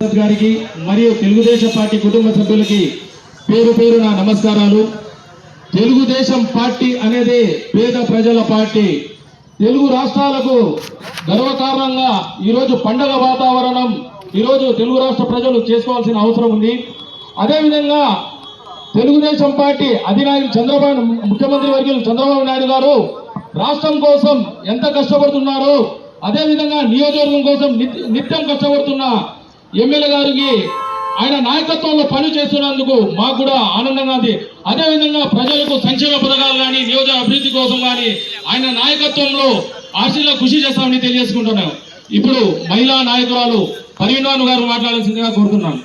గారికి మరియు తెలుగుదేశం పార్టీ కుటుంబ సభ్యులకి పేరు పేరు నా నమస్కారాలు. తెలుగుదేశం పార్టీ అనేది పేద ప్రజల పార్టీ. తెలుగు రాష్ట్రాలకు గర్వకారణంగా ఈరోజు పండగ వాతావరణం ఈరోజు తెలుగు రాష్ట్ర ప్రజలు చేసుకోవాల్సిన అవసరం ఉంది. అదేవిధంగా తెలుగుదేశం పార్టీ అధినాయకులు చంద్రబాబు ముఖ్యమంత్రి వర్గీయులు చంద్రబాబు నాయుడు గారు రాష్ట్రం కోసం ఎంత కష్టపడుతున్నారో అదేవిధంగా నియోజకవర్గం కోసం నిత్యం కష్టపడుతున్న ఎమ్మెల్యే గారికి ఆయన నాయకత్వంలో పని చేస్తున్నందుకు మాకు కూడా ఆనందంగా ఉంది. అదేవిధంగా ప్రజలకు సంక్షేమ పథకాలు కానీ నియోజక అభివృద్ధి కోసం కానీ ఆయన నాయకత్వంలో ఆశీర్లో కృషి చేస్తామని తెలియజేసుకుంటున్నాం. ఇప్పుడు మహిళా నాయకురాలు పరిణాను గారు మాట్లాడాల్సిందిగా కోరుతున్నాను.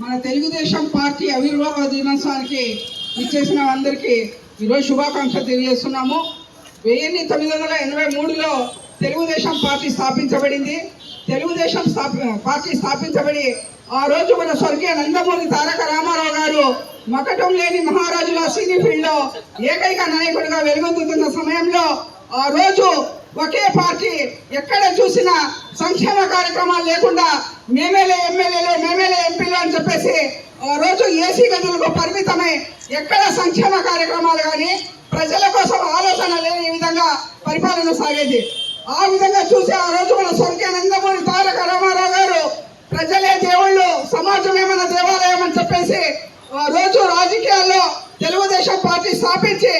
మన తెలుగుదేశం పార్టీ ఆవిర్భావ దినోత్సవానికి ఇచ్చేసిన అందరికీ ఈరోజు శుభాకాంక్షలు తెలియజేస్తున్నాము. వెయ్యి తొమ్మిది వందల ఎనభై మూడులో తెలుగుదేశం పార్టీ స్థాపించబడింది. తెలుగుదేశం స్థాప పార్టీ స్థాపించబడి ఆ రోజు మన స్వర్గీయ నందమూరి తారక రామారావు గారు మకటం లేని మహారాజుల సినీ ఫీల్డ్లో ఏకైక నాయకుడిగా వెలుగొందుతున్న సమయంలో ఆ రోజు ఒకే పార్టీ ఎక్కడ చూసినా సంక్షేమ కార్యక్రమాలు లేకుండా మేమేలే ఎమ్మెల్యేలు మేమేలే ఎంపీలు అని చెప్పేసి ఆ రోజు ఏసీ గదులకు పరిమితమై ఎక్కడ సంక్షేమ కార్యక్రమాలు కానీ ప్రజల కోసం ఆలోచన లేని విధంగా పరిపాలన సాగేది. ఆ విధంగా చూసి ఆ రోజు మన స్వర్గీయ నందమూరి తారక రామారావు గారు ప్రజలే దేవుళ్ళు సమాజం ఏమైనా దేవాలయం అని చెప్పేసి ఆ రోజు రాజకీయాల్లో తెలుగుదేశం పార్టీ స్థాపించి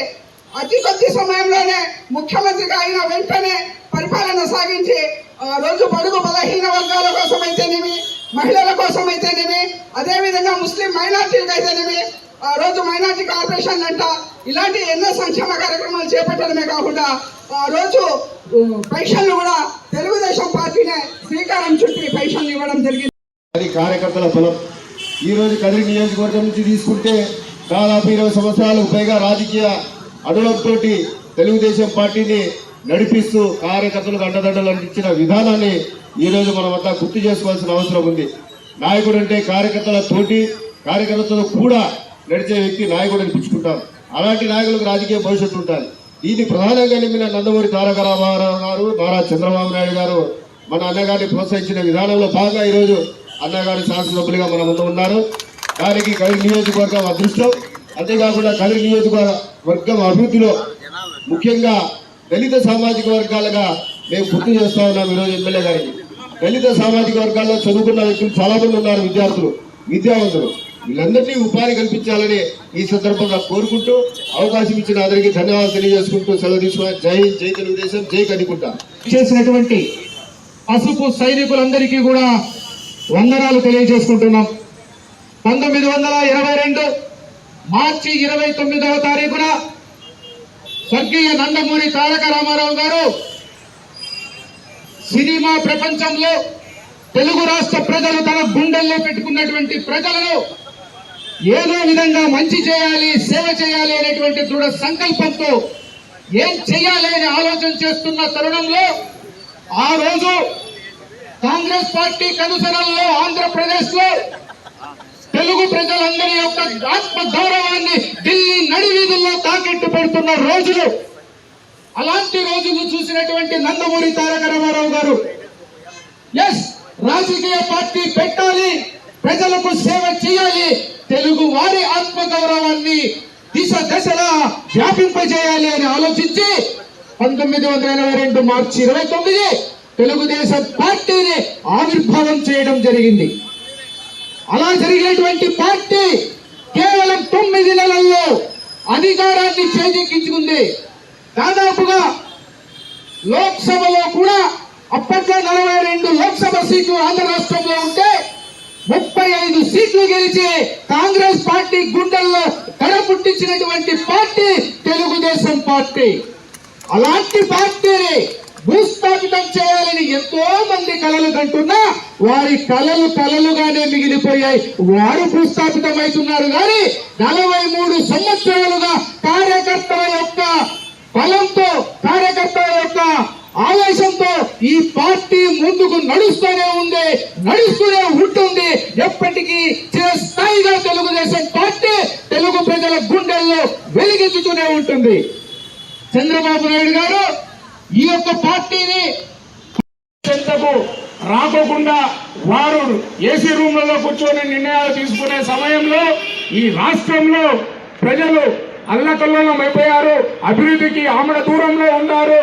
అతి కొద్ది సమయంలోనే ముఖ్యమంత్రిగా అయిన వెంటనే పరిపాలన సాగించి ఆ రోజు బడుగు బలహీన వర్గాల కోసం అయితేనేమి మహిళల కోసం అయితేనేమి అదేవిధంగా ముస్లిం మైనార్టీలకు అయితేనేమి ఆ రోజు మైనార్టీ కార్పొరేషన్ అంట ఇలాంటి ఎన్నో సంక్షేమ కార్యక్రమాలు చేపట్టడమే కాకుండా ఆ రోజు ఉ, పెన్షన్లు కూడా తెలుగుదేశం పార్టీనే శ్రీకారం చుట్టి పెన్షన్లు ఇవ్వడం జరిగింది. అది కార్యకర్తల బలం ఈ రోజు కదిరి నియోజకవర్గం నుంచి తీసుకుంటే దాదాపు ఇరవై సంవత్సరాలు పైగా రాజకీయ అడులంతో తెలుగుదేశం పార్టీని నడిపిస్తూ కార్యకర్తలకు అండదండలు అందించిన విధానాన్ని ఈరోజు రోజు మనమంతా గుర్తు చేసుకోవాల్సిన అవసరం ఉంది. నాయకుడు అంటే కార్యకర్తల తోటి కార్యకర్తలు కూడా నడిచే వ్యక్తి నాయకుడు అనిపించుకుంటారు అలాంటి నాయకులకు రాజకీయ భవిష్యత్తు ఉంటుంది దీన్ని ప్రధానంగా నిమ్మిన నందమూరి తారక రామారావు గారు నారా చంద్రబాబు నాయుడు గారు మన అన్నగారిని ప్రోత్సహించిన విధానంలో భాగంగా ఈరోజు అన్నగారి శాసనసభ్యులుగా మన ముందు ఉన్నారు. దానికి కదిరి నియోజకవర్గం అదృష్టం. అంతేకాకుండా కదిరి నియోజకవర్గం వర్గం అభివృద్ధిలో ముఖ్యంగా దళిత సామాజిక వర్గాలుగా మేము గుర్తు చేస్తా ఉన్నాం ఈరోజు ఎమ్మెల్యే గారికి దళిత సామాజిక వర్గాల్లో చదువుకున్న వ్యక్తులు చాలా మంది ఉన్నారు విద్యార్థులు విద్యావంతులు. వీళ్ళందరినీ ఉపాధి కల్పించాలని ఈ సందర్భంగా కోరుకుంటూ అవకాశం ఇచ్చిన అందరికీ ధన్యవాదాలు తెలియజేసుకుంటూ సెలవు తీసుకున్నా జై జై తెలుగుదేశం జై కనుకుంటా చేసినటువంటి పసుపు సైనికులందరికీ కూడా వందనాలు తెలియజేసుకుంటున్నాం. పంతొమ్మిది వందల ఇరవై రెండు మార్చి ఇరవై తొమ్మిదవ తారీఖున స్వర్గీయ నందమూరి తారక రామారావు గారు సినిమా ప్రపంచంలో తెలుగు రాష్ట్ర ప్రజలు తన గుండెల్లో పెట్టుకున్నటువంటి ప్రజలను ఏదో విధంగా మంచి చేయాలి సేవ చేయాలి అనేటువంటి దృఢ సంకల్పంతో ఏం చేయాలి అని ఆలోచన చేస్తున్న తరుణంలో ఆ రోజు కాంగ్రెస్ పార్టీ కనుసరణలో ఆంధ్రప్రదేశ్లో తెలుగు ప్రజలందరి యొక్క ఆత్మ గౌరవాన్ని ఢిల్లీ నడివీధుల్లో తాకెట్టు పెడుతున్న రోజులు. అలాంటి రోజులు చూసినటువంటి నందమూరి తారక రామారావు గారు ఎస్ రాజకీయ పార్టీ పెట్టాలి ప్రజలకు సేవ చేయాలి తెలుగు వారి ఆత్మ గౌరవాన్ని దిశ దశలా వ్యాపింపజేయాలి అని ఆలోచించి పంతొమ్మిది వందల ఎనభై రెండు మార్చి ఇరవై తొమ్మిది తెలుగుదేశం పార్టీని ఆవిర్భావం చేయడం జరిగింది. అలా జరిగినటువంటి పార్టీ కేవలం తొమ్మిది నెలల్లో అధికారాన్ని చేజిక్కించుకుంది. దాదాపుగా లోక్సభలో కూడా అప్పట్లో నలభై రెండు లోక్సభ సీట్లు ఆంధ్ర రాష్ట్రంలో ఉంటే ముప్పై ఐదు సీట్లు గెలిచి కాంగ్రెస్ పార్టీ గుండెల్లో కడపుట్టించినటువంటి పార్టీ తెలుగుదేశం పార్టీ. అలాంటి పార్టీని భూస్థాపితం చేయాలని ఎంతో మంది కలలు కంటున్నా వారి కలలు కలలుగానే మిగిలిపోయాయి. వారు భూస్థాపితం అవుతున్నారు కానీ నలభై మూడు సంవత్సరాలుగా కార్యకర్తల యొక్క బలంతో కార్యకర్తల యొక్క ఆవేశంతో ఈ పార్టీ ముందుకు నడుస్తూనే ఉంది నడుస్తూనే ఉంటుంది. ఎప్పటికీ చిరస్థాయిగా తెలుగుదేశం పార్టీ తెలుగు ప్రజల గుండెల్లో వెలిగించుతూనే ఉంటుంది. చంద్రబాబు నాయుడు గారు ఈ యొక్క పార్టీని చెంతకు రాకోకుండా వారు ఏసీ రూమ్లలో కూర్చొని నిర్ణయాలు తీసుకునే సమయంలో ఈ రాష్ట్రంలో ప్రజలు అల్లకల్లోలం అయిపోయారు అభివృద్ధికి ఆమడ దూరంలో ఉన్నారు.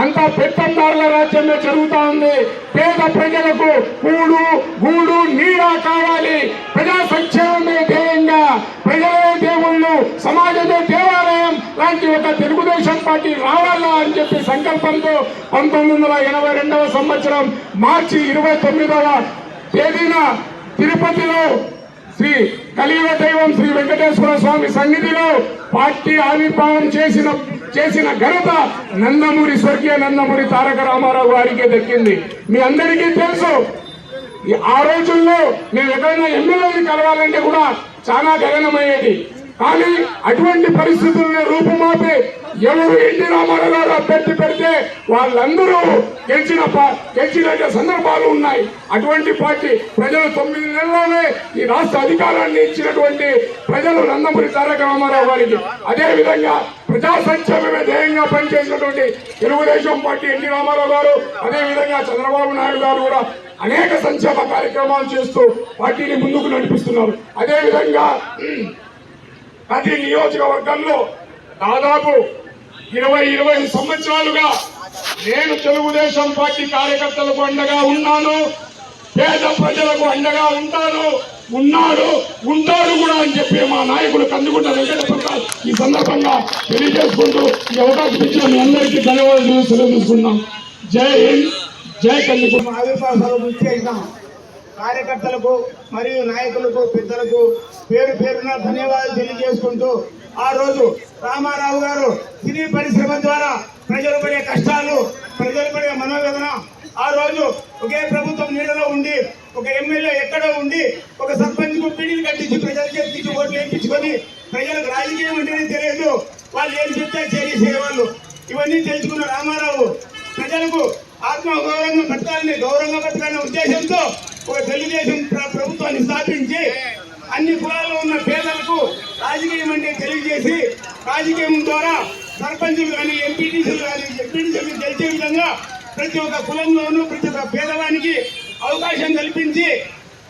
అంతా పెత్తందారుల రాజ్యంలో జరుగుతా ఉంది. పేద ప్రజలకు కూడు గూడు నీడ కావాలి. ప్రజా సంక్షేమమే ధ్యేయంగా ప్రజలే దేవుళ్ళు సమాజమే దేవాలయం లాంటి ఒక తెలుగుదేశం పార్టీ రావాలా అని చెప్పి సంకల్పంతో పంతొమ్మిది వందల ఎనభై రెండవ సంవత్సరం మార్చి ఇరవై తొమ్మిదవ తేదీన తిరుపతిలో శ్రీ కలియుగ దైవం శ్రీ వెంకటేశ్వర స్వామి సన్నిధిలో పార్టీ ఆవిర్భావం చేసిన చేసిన ఘనత నందమూరి స్వర్గీయ నందమూరి తారక రామారావు గారికే దక్కింది. మీ అందరికీ తెలుసు ఆ రోజుల్లో మేము ఎక్కడైనా ఎమ్మెల్యేని కలవాలంటే కూడా చాలా గగనమయ్యేది. కానీ అటువంటి పరిస్థితులను రూపుమాపి ఎవరు ఎన్టీ రామారావు గారు అభ్యర్థి పెడితే వాళ్ళందరూ గెలిచిన గెలిచిన సందర్భాలు ఉన్నాయి. అటువంటి పార్టీ ప్రజలు తొమ్మిది నెలల్లోనే ఈ రాష్ట్ర అధికారాన్ని ఇచ్చినటువంటి ప్రజలు నందమూరి తారక రామారావు గారికి. అదేవిధంగా ప్రజా సంక్షేమమే ధ్యేయంగా పనిచేసినటువంటి తెలుగుదేశం పార్టీ ఎన్టీ రామారావు గారు అదేవిధంగా చంద్రబాబు నాయుడు గారు కూడా అనేక సంక్షేమ కార్యక్రమాలు చేస్తూ పార్టీని ముందుకు నడిపిస్తున్నారు. అదేవిధంగా ప్రతి నియోజకవర్గంలో దాదాపు ఇరవై ఇరవై సంవత్సరాలుగా నేను తెలుగుదేశం పార్టీ కార్యకర్తలకు అండగా ఉన్నాను పేద ప్రజలకు అండగా ఉంటాను ఉన్నాడు ఉంటాడు కూడా అని చెప్పి మా నాయకుడు కందుకుంట వెంకట ప్రసాద్ ఈ సందర్భంగా తెలియజేసుకుంటూ ఈ అవకాశం ఇచ్చిన మీ అందరికీ ధన్యవాదాలు తెలియజేసుకున్నాం జై హింద్ జై కందుకుంట ఆదేశాలు సభకు ఇచ్చేసిన కార్యకర్తలకు మరియు నాయకులకు పెద్దలకు పేరు పేరున ధన్యవాదాలు తెలియజేసుకుంటూ ఆ రోజు రామారావు గారు సినీ పరిశ్రమ ద్వారా ప్రజలు పడే కష్టాలు ప్రజలు పడే మనోవేదన ఆ రోజు ఒకే ప్రభుత్వం నీడలో ఉండి ఒక ఎమ్మెల్యే ఎక్కడో ఉండి ఒక సర్పంచ్కు పిడిలు కట్టించి ప్రజలకి ఎత్తించి ఓట్లు వేయించుకొని ప్రజలకు రాజకీయం అంటేనే తెలియదు. వాళ్ళు ఏం చెప్తే చేసేవాళ్ళు ఇవన్నీ తెలుసుకున్న రామారావు ప్రజలకు ఆత్మ గౌరవంగా పెట్టాలని గౌరవంగా పెట్టాలనే ఉద్దేశంతో ఒక తెలుగుదేశం ప్రభుత్వాన్ని స్థాపించి అన్ని కులాల్లో ఉన్న పేదలకు రాజకీయం అంటే తెలియజేసి రాజకీయం ద్వారా సర్పంచులు కానీ ఎంపీటీసీలు కానీ ఎంపీటీసీలు గెలిచే విధంగా ప్రతి ఒక్క కులంలోనూ ప్రతి ఒక్క పేదవానికి అవకాశం కల్పించి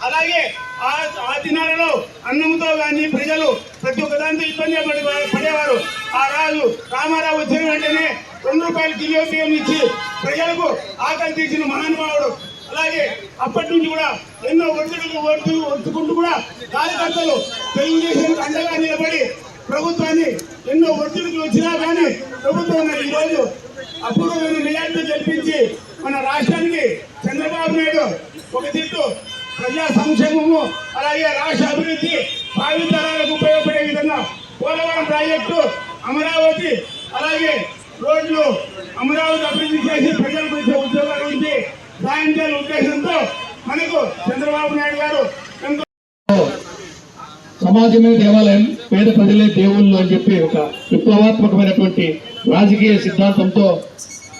అలాగే ఆ ఆ దినాలలో అన్నంతో కానీ ప్రజలు ప్రతి ఒక్క దాంతో ఇబ్బంది పడి పడేవారు. ఆ రాజు రామారావు వచ్చిన వెంటనే రెండు రూపాయలు కిలో బియ్యం ఇచ్చి ప్రజలకు ఆకలి తీసిన మహానుభావుడు అలాగే అప్పటి నుంచి కూడా ఎన్నో ఒత్తిడులు ఒత్తు ఒత్తుకుంటూ కూడా కార్యకర్తలు తెలుగుదేశం అండగా నిలబడి ప్రభుత్వాన్ని ఎన్నో ఒత్తిడికి వచ్చినా కానీ ప్రభుత్వం ఈరోజు రోజు అపూర్వమైన నిజాన్ని గెలిపించి మన రాష్ట్రానికి చంద్రబాబు నాయుడు ఒక తిట్టు ప్రజా సంక్షేమము అలాగే రాష్ట్ర అభివృద్ధి భావితరాలకు ఉపయోగపడే విధంగా పోలవరం ప్రాజెక్టు అమరావతి అలాగే రోడ్లు అమరావతి అభివృద్ధి చేసి ప్రజలకు ఇచ్చే ఉద్యోగాలు ఇచ్చి సాయం ఉద్దేశంతో మనకు చంద్రబాబు నాయుడు గారు సమాజమే దేవాలయం పేద ప్రజలే దేవుళ్ళు అని చెప్పి ఒక విప్లవాత్మకమైనటువంటి రాజకీయ సిద్ధాంతంతో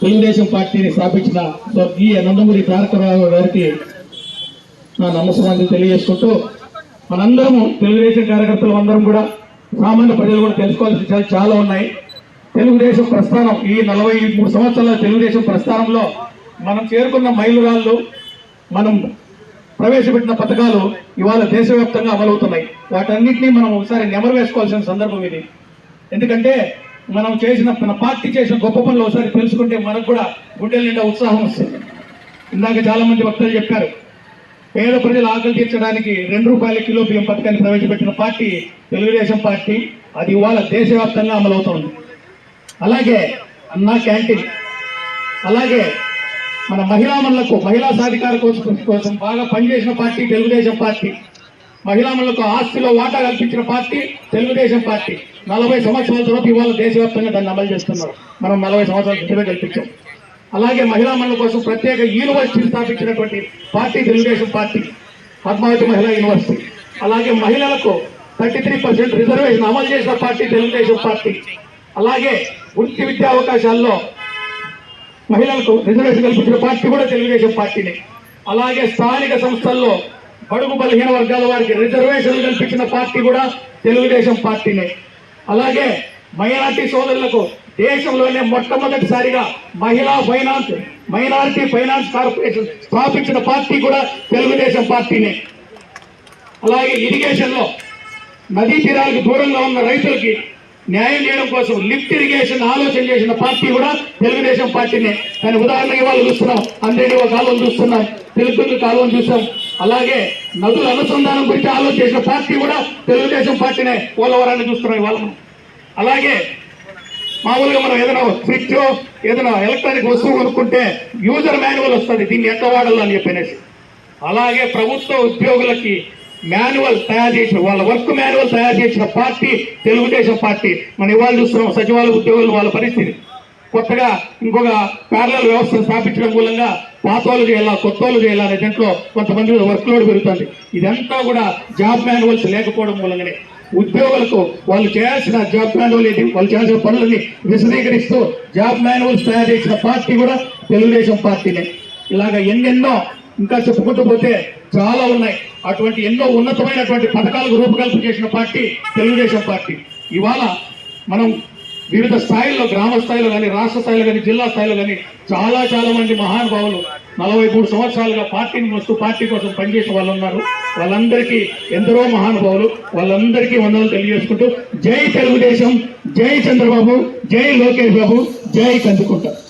తెలుగుదేశం పార్టీని స్థాపించిన స్వర్గీయ నందమూరి తారక రామారావు గారికి నా నమస్కారాన్ని తెలియజేసుకుంటూ మనందరము తెలుగుదేశం కార్యకర్తలు అందరం కూడా సామాన్య ప్రజలు కూడా తెలుసుకోవాల్సిన విషయాలు చాలా ఉన్నాయి. తెలుగుదేశం ప్రస్థానం ఈ నలభై మూడు సంవత్సరాల తెలుగుదేశం ప్రస్థానంలో మనం చేరుకున్న మైలురాళ్ళు మనం ప్రవేశపెట్టిన పథకాలు ఇవాళ దేశవ్యాప్తంగా అమలవుతున్నాయి. వాటన్నిటినీ మనం ఒకసారి నెమరు వేసుకోవాల్సిన సందర్భం ఇది. ఎందుకంటే మనం చేసిన మన పార్టీ చేసిన గొప్ప పనులు ఒకసారి తెలుసుకుంటే మనకు కూడా గుండెల నిండా ఉత్సాహం వస్తుంది. ఇందాక చాలామంది వక్తలు చెప్పారు పేద ప్రజల ఆకలి తీర్చడానికి రెండు రూపాయల కిలో బియ్యం పథకాన్ని ప్రవేశపెట్టిన పార్టీ తెలుగుదేశం పార్టీ అది ఇవాళ దేశవ్యాప్తంగా అమలవుతోంది. అలాగే అన్నా క్యాంటీన్ అలాగే మన మహిళామణులకు మహిళా సాధికార కోసం కోసం బాగా పనిచేసిన పార్టీ తెలుగుదేశం పార్టీ. మహిళామణులకు ఆస్తిలో వాటా కల్పించిన పార్టీ తెలుగుదేశం పార్టీ. నలభై సంవత్సరాల తర్వాత ఇవాళ దేశవ్యాప్తంగా దాన్ని అమలు చేస్తున్నారు. మనం నలభై సంవత్సరాల క్రితమే కల్పించాం అలాగే మహిళామణుల కోసం ప్రత్యేక యూనివర్సిటీ స్థాపించినటువంటి పార్టీ తెలుగుదేశం పార్టీ పద్మావతి మహిళా యూనివర్సిటీ. అలాగే మహిళలకు థర్టీ త్రీ పర్సెంట్ రిజర్వేషన్ అమలు చేసిన పార్టీ తెలుగుదేశం పార్టీ. అలాగే వృత్తి విద్యా అవకాశాల్లో మహిళలకు రిజర్వేషన్ కల్పించిన పార్టీ కూడా తెలుగుదేశం పార్టీనే. అలాగే స్థానిక సంస్థల్లో బడుగు బలహీన వర్గాల వారికి రిజర్వేషన్లు కల్పించిన పార్టీ కూడా తెలుగుదేశం పార్టీనే. అలాగే మైనార్టీ సోదరులకు దేశంలోనే మొట్టమొదటిసారిగా మహిళా ఫైనాన్స్ మైనారిటీ ఫైనాన్స్ కార్పొరేషన్ స్థాపించిన పార్టీ కూడా తెలుగుదేశం పార్టీనే. అలాగే ఇరిగేషన్లో నదీ తీరాలకు దూరంగా ఉన్న రైతులకి న్యాయం చేయడం కోసం లిఫ్ట్ ఇరిగేషన్ ఆలోచన చేసిన పార్టీ కూడా తెలుగుదేశం పార్టీనే. కానీ ఉదాహరణకి ఇవాళ చూస్తున్నాం అందరి కాలువలు చూస్తున్నాం తెలుగు కాలువలు చూసాం అలాగే నదుల అనుసంధానం గురించి ఆలోచన చేసిన పార్టీ కూడా తెలుగుదేశం పార్టీనే పోలవరాన్ని చూస్తున్నాం ఇవాళ అలాగే మామూలుగా మనం ఏదైనా స్విచ్ ఏదైనా ఎలక్ట్రానిక్ వస్తువు కొనుక్కుంటే యూజర్ మాన్యువల్ వస్తుంది దీన్ని ఎట్లా వాడాలని అని చెప్పనేసి అలాగే ప్రభుత్వ ఉద్యోగులకి మాన్యువల్ తయారు చేసిన వాళ్ళ వర్క్ మాన్యువల్ తయారు చేసిన పార్టీ తెలుగుదేశం పార్టీ. మనం ఇవాళ చూస్తున్నాం సచివాలయ ఉద్యోగులు వాళ్ళ పరిస్థితి. కొత్తగా ఇంకొక ప్యారల వ్యవస్థను స్థాపించడం మూలంగా పాతోళ్ళు చేయాలా కొత్తోళ్ళు చేయాలా అనే దాంట్లో కొంతమంది వర్క్ లోడ్ పెరుగుతుంది. ఇదంతా కూడా జాబ్ మాన్యువల్స్ లేకపోవడం మూలంగానే. ఉద్యోగులకు వాళ్ళు చేయాల్సిన జాబ్ మాన్యువల్ ఏంటి? వాళ్ళు చేయాల్సిన పనులని విశదీకరిస్తూ జాబ్ మాన్యువల్స్ తయారు చేసిన పార్టీ కూడా తెలుగుదేశం పార్టీనే. ఇలాగ ఎన్నెన్నో ఇంకా చెప్పుకుంటూ పోతే చాలా ఉన్నాయి. అటువంటి ఎన్నో ఉన్నతమైనటువంటి పథకాలకు రూపకల్పన చేసిన పార్టీ తెలుగుదేశం పార్టీ. ఇవాళ మనం వివిధ స్థాయిల్లో గ్రామ స్థాయిలో కానీ రాష్ట్ర స్థాయిలో కానీ జిల్లా స్థాయిలో కానీ చాలా చాలా మంది మహానుభావులు నలభై మూడు సంవత్సరాలుగా పార్టీని వస్తూ పార్టీ కోసం పనిచేసే వాళ్ళు ఉన్నారు. వాళ్ళందరికీ ఎందరో మహానుభావులు వాళ్ళందరికీ వందలు తెలియజేసుకుంటూ జై తెలుగుదేశం జై చంద్రబాబు జై లోకేష్ బాబు జై కందుకుంటారు